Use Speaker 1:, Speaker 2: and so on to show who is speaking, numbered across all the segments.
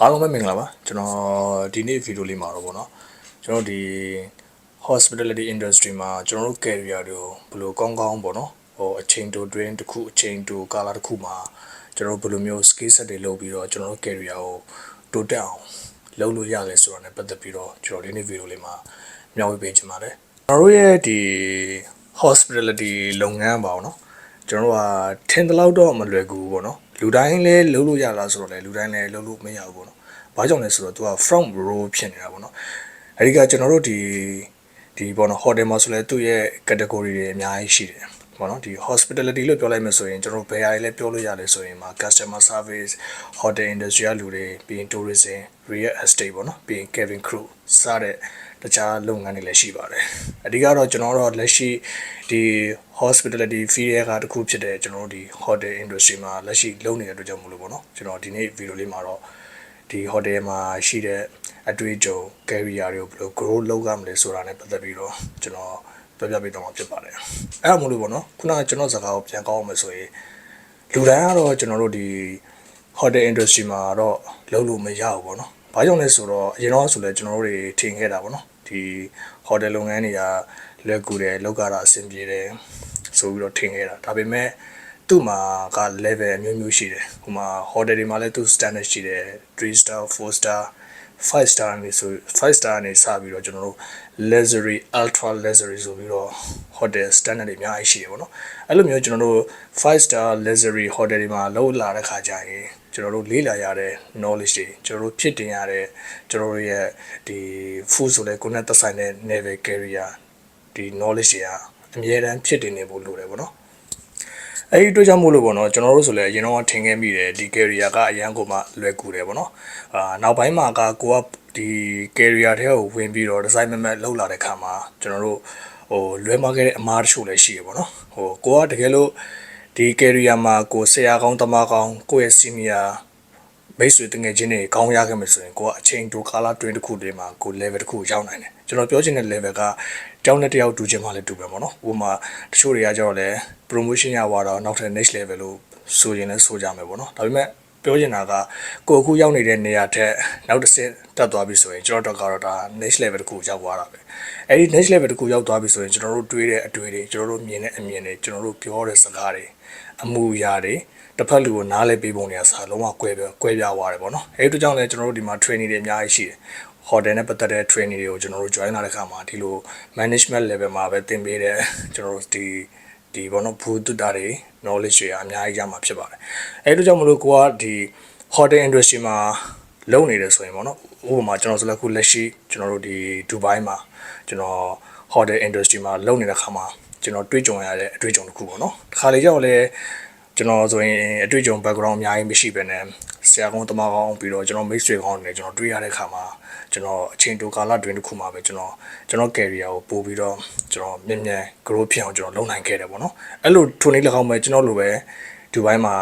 Speaker 1: အားလုံးပဲမင်္ဂလာပါကျွန်တော်ဒီနေ့ဗီဒီယိုလေးမှာတော့ဗောနော်ကျွန်တော်ဒီ hospitality industry မှာကျွန်တော်တို့ career တွေကိုဘယ်လိုကောင်းကောင်းဗောနော်ဟိုအချိန်တိုတွင်းတစ်ခုအချိန်တိုကာလတစ်ခုမှာကျွန်တော်တို့ဘယ်လိုမျိုး skill set တွေလုပ်ပြီးတော့ကျွန်တော်တို့ career ကိုတိုးတက်အောင်လုပ်လို့ရလဲဆိုတာ ਨੇ ပတ်သက်ပြီးတော့ကျွန်တော်ဒီနေ့ဗီဒီယိုလေးမှာမျှဝေပေးချင်ပါတယ်ကျွန်တော်တို့ရဲ့ဒီ hospitality လုပ်ငန်းပါဗောနော် ကျွန်တော်တို့ကထင်တဲ့လောက်တော့မလွယ်ကူဘူးဗောနော်လူတိုင်းလည်းလုပ်လို့ရလားဆိုတော့လေလူတိုင်းလည်းလုပ်လို့မရဘူးဗောနော်ဘာကြောင့်လဲဆိုတော့သူက front row ဖြစ်နေတာဗောနော်အဲဒီကကျွန်တော်တို့ဒီဒီဗောနော် hotel မှာဆိုလဲသူ့ရဲ့ category တွေအများကြီးရှိတယ် ဗောနော်ဒီ hospitality လို့ပြောလိုက်မှဆိုရင်ကျွန်တော်တို့ဘယ်ဟာတွေလဲပြောလို့ရတယ်ဆိုရင်မှာ customer service hotel industry ကလူတွေပြီးရင် tourism real estate ဗောနော်ပြီးရင် cabin crew စတဲ့တခြားလုပ်ငန်းတွေလည်းရှိပါတယ်အဓိကတော့ကျွန်တော်တို့လက်ရှိဒီ hospitality field ကတခုဖြစ်တဲ့ကျွန်တော်တို့ဒီ hotel industry မှာလက်ရှိလုပ်နေတဲ့အတွက်ကြောင့်မလို့ပေါ့နော်ကျွန်တော်ဒီနေ့ဗီဒီယိုလေးမှာတော့ဒီ hotel မှာရှိတဲ့အတွေ့အကြုံ career တွေကိုဘယ်လို grow လုပ်ရမလဲဆိုတာ ਨੇ ပတ်သက်ပြီးတော့ကျွန်တော် ပြောပြပေးတော့မှာဖြစ်ပါတယ်အဲ့ဒါမို့လို့ပေါ့နော်ခုနကကျွန်တော်စကားကိုပြန်ကောင်းအောင်မယ်ဆိုရင်လူတိုင်းကတော့ကျွန်တော်တို့ဒီ hotel industry မှာတော့လုပ်လို့မရဘူးပေါ့နော်။ဘာကြောင့်လဲဆိုတော့အရင်တော့ဆိုလဲကျွန်တော်တို့တွေထင်ခဲ့တာပေါ့နော်။ဒီ hotel လုပ်ငန်းတွေကလွယ်ကူတယ်လောက်ကြတာအဆင်ပြေတယ်ဆိုပြီးတော့ထင်ခဲ့တာ။ဒါပေမဲ့သူ့မှာက level အမျိုးမျိုးရှိတယ်။ဟိုမှာ hotel တွေမှာလည်းသူ standard ရှိတယ်3 star 4 star 5 star နေဆို5 star နေစပြီးတော့ကျွန်တော်တို့ luxury ultra luxury ဆိုပြီးတော့ hotel standard တွေအများကြီးရှိတယ်ပေါ့နော်အဲ့လိုမျိုးကျွန်တော်တို့5 star luxury hotel တွေမှာလောက်လာတဲ့ခါကျရင်ကျွန်တော်တို့လေ့လာရတဲ့ knowledge တွေကျွန်တော်တို့ဖြစ်တင်ရတဲ့ကျွန်တော်တို့ရဲ့ဒီ food ဆိုလဲကိုယ်နဲ့သက်ဆိုင်တဲ့ level career ဒီ knowledge တွေကအမြဲတမ်းဖြစ်တင်နေဖို့လိုတယ်ပေါ့နော် အဲ့ဒီအတွက်ကြောင့်မို့လို့ပေါ့နော်ကျွန်တော်တို့ဆိုလည်းအရင်တော့ထင်ခဲ့မိတယ်ဒီ career ကအရန်ကိုမှလွယ်ကူတယ်ပေါ့နော်အာနောက်ပိုင်းမှာကကိုကဒီ career ထဲကိုဝင်ပြီးတော့ design မမတ်လောက်လာတဲ့ခါမှာကျွန်တော်တို့ဟိုလွဲမှားခဲ့တဲ့အမားတချို့လည်းရှိရပေါ့နော်ဟိုကိုကတကယ်လို့ဒီ career မှာကိုဆရာကောင်းတမကောင်းကိုရဲ့ senior မိတ်ဆွေတငယ်ချင်းတွေကောင်းရခဲ့မယ်ဆိုရင်ကိုကအချိန်တိုကာလတွင်းတစ်ခုတည်းမှာကို level တစ်ခုရောက်နိုင်တယ် ကျွန်တော်ပြောချင်တဲ့ level ကတောင်းတဲ့တယောက်တူချင်မှလည်းတူပဲပေါ့နော်ဥပမာတချို့တွေကကြတော့လဲ promotion ရသွားတော့နောက်ထပ် next level လို့ဆိုရင်လည်းဆိုကြမယ်ပေါ့နော်ဒါပေမဲ့ပြောချင်တာကကိုအခုရောက်နေတဲ့နေရာထက်နောက်တစ်ဆင့်တက်သွားပြီဆိုရင်ကျွန်တော်တို့ကတော့ဒါ next level တစ်ခုရောက်သွားတာပဲအဲ့ဒီ next level တစ်ခုရောက်သွားပြီဆိုရင်ကျွန်တော်တို့တွေးတဲ့အတွေ့တွေကျွန်တော်တို့မြင်တဲ့အမြင်တွေကျွန်တော်တို့ပြောတဲ့စကားတွေအမှုအရာတွေတစ်ဖက်လူကိုနားလဲပေးပုံတွေကစာလုံးဝကွဲပြကွဲပြားသွားတယ်ပေါ့နော်အဲ့ဒီတို့ကြောင့်လည်းကျွန်တော်တို့ဒီမှာ training တွေအများကြီးရှိတယ် hotel နဲ့ပတ်သက်တဲ့ training တွေကိုကျွန်တော်တို့ join လာတဲ့ခါမှာဒီလို management level မှာပဲသင်ပေးတဲ့ကျွန်တော်တို့ဒီဒီဘောနော်ဘူးတူတာတွေ knowledge တွေအများကြီးရမှာဖြစ်ပါတယ်အဲ့ဒီကြောင့်မလို့ကိုကဒီ hotel industry မှာလုပ်နေတယ်ဆိုရင်ပေါ့နော်ဥပမာကျွန်တော်ဆိုလည်းခုလက်ရှိကျွန်တော်တို့ဒီဒူဘိုင်းမှာကျွန်တော် hotel industry မှာလုပ်နေတဲ့ခါမှာကျွန်တော်တွေးကြုံရတဲ့အတွေ့အကြုံတစ်ခုပေါ့နော်တစ်ခါလေကြောက်လဲကျွန်တော်ဆိုရင်အတွေ့အကြုံ background အများကြီးမရှိဘဲနဲ့ ဆရာကောင်းတမကောင်းပြီးတော့ကျွန်တော်မိတ်ဆွေကောင်းတွေကျွန်တော်တွေ့ရတဲ့ခါမှာကျွန်တော်အချိန်တိုကာလတွင်တစ်ခုမှာပဲကျွန်တော်ကျွန်တော် career ကိုပို့ပြီးတော့ကျွန်တော်မြင်မြန် grow ဖြစ်အောင်ကျွန်တော်လုပ်နိုင်ခဲ့တယ်ပေါ့နော်အဲ့လိုထိုနည်း၎င်းပဲကျွန်တော်လိုပဲဒီဘိုင်းမှာ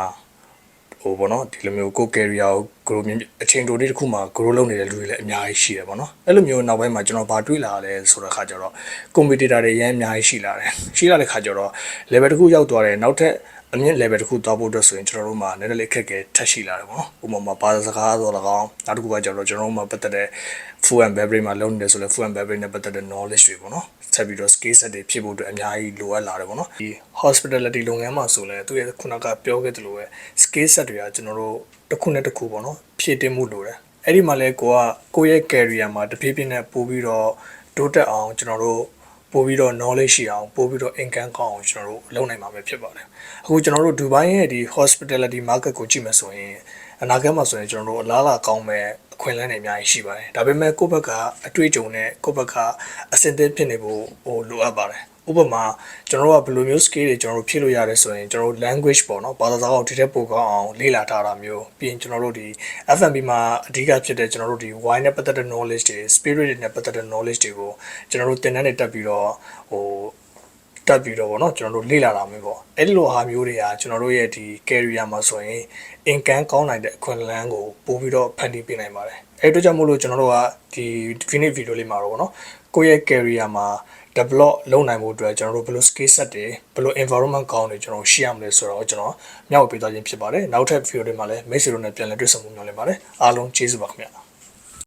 Speaker 1: ဟိုပေါ့နော်ဒီလိုမျိုးကို career ကို grow မြင်အချိန်တိုလေးတစ်ခုမှာ grow လုပ်နေတဲ့လူတွေလည်းအများကြီးရှိတယ်ပေါ့နော်အဲ့လိုမျိုးနောက်ပိုင်းမှာကျွန်တော်ဗာတွေးလာတယ်ဆိုတဲ့ခါကျတော့ competitor တွေရမ်းအများကြီးရှိလာတယ်ရှိလာတဲ့ခါကျတော့ level တစ်ခုရောက်သွားတယ်နောက်ထပ် အမြင့် level တစ်ခုသွားဖို့အတွက်ဆိုရင်ကျွန်တော်တို့မှာနည်းနည်းလေးခက်ခဲထက်ရှိလာတယ်ပေါ့နော်ဥပမာဘာသာစကားဆိုတော့ကောင်နောက်တစ်ခုကကျတော့ကျွန်တော်တို့မှာပတ်သက်တဲ့ food and beverage မှာလုပ်နေတယ်ဆိုလဲ food and beverage နဲ့ပတ်သက်တဲ့ knowledge တွေပေါ့နော်ဆက်ပြီးတော့ skill set တွေဖြစ်ဖို့အတွက်အများကြီးလိုအပ်လာတယ်ပေါ့နော်ဒီ hospitality လုပ်ငန်းမှာဆိုလဲသူရဲ့ခုနကပြောခဲ့သလိုပဲ skill set တွေကကျွန်တော်တို့တစ်ခုနဲ့တစ်ခုပေါ့နော်ဖြည့်တင်းမှုလိုတယ်အဲ့ဒီမှာလဲကိုကကိုယ့်ရဲ့ career မှာတဖြည်းဖြည်းနဲ့ပို့ပြီးတော့တိုးတက်အောင်ကျွန်တော်တို့ ပို့ပြီးတော့ knowledge ရှိအောင်ပို့ပြီးတော့ income ကောင်းအောင်ကျွန်တော်တို့လုပ်နိုင်မှာပဲဖြစ်ပါတယ်အခုကျွန်တော်တို့ဒူဘိုင်းရဲ့ဒီ hospitality market ကိုကြည့်မယ်ဆိုရင်အနာဂတ်မှာဆိုရင်ကျွန်တော်တို့အလားအလာကောင်းမဲ့အခွင့်အလမ်းတွေအများကြီးရှိပါတယ်ဒါပေမဲ့ကိုယ့်ဘက်ကအတွေ့အကြုံနဲ့ကိုယ့်ဘက်ကအဆင်သင့်ဖြစ်နေဖို့ဟိုလိုအပ်ပါတယ် ဥပမာကျွန်တော်တို့ကဘယ်လိုမျိုး skill တွေကျွန်တော်တို့ဖြည့်လို့ရတယ်ဆိုရင်ကျွန်တော်တို့ language ပေါ့နော်ဘာသာစကားကိုဒီထက်ပိုကောင်းအောင်လေ့လာထားတာမျိုးပြီးရင်ကျွန်တော်တို့ဒီ FMB မှာအဓိကဖြစ်တဲ့ကျွန်တော်တို့ဒီ wine နဲ့ပတ်သက်တဲ့ knowledge တွေ spirit တွေနဲ့ပတ်သက်တဲ့ knowledge တွေကိုကျွန်တော်တို့သင်တန်းတွေတက်ပြီးတော့ဟိုတက်ပြီးတော့ဗောနော်ကျွန်တော်တို့လေ့လာတာမျိုးပေါ့အဲ့ဒီလိုဟာမျိုးတွေကကျွန်တော်တို့ရဲ့ဒီ career မှာဆိုရင် income ကောင်းနိုင်တဲ့အခွင့်အလမ်းကိုပို့ပြီးတော့ဖန်တီးပေးနိုင်ပါတယ်အဲ့အတွက်ကြောင့်မို့လို့ကျွန်တော်တို့ကဒီဒီနေ့ဗီဒီယိုလေးမှာတော့ဗောနော်ကိုယ့်ရဲ့ career မှာ develop လုပ်နိုင်ဖို့အတွက်ကျွန်တော်တို့ဘယ်လို skill set တွေဘယ်လို environment ကောင်းတွေကျွန်တော်ရှိရမလဲဆိုတော့ကျွန်တော်မျှဝေပေးသွားခြင်းဖြစ်ပါတယ်နောက်ထပ် video တွေမှာလည်းမိတ်ဆွေတို့နဲ့ပြန်လည်တွေ့ဆုံမှုမျှော်လင့်ပါတယ်အားလုံးကျေးဇူးပါခင်ဗျ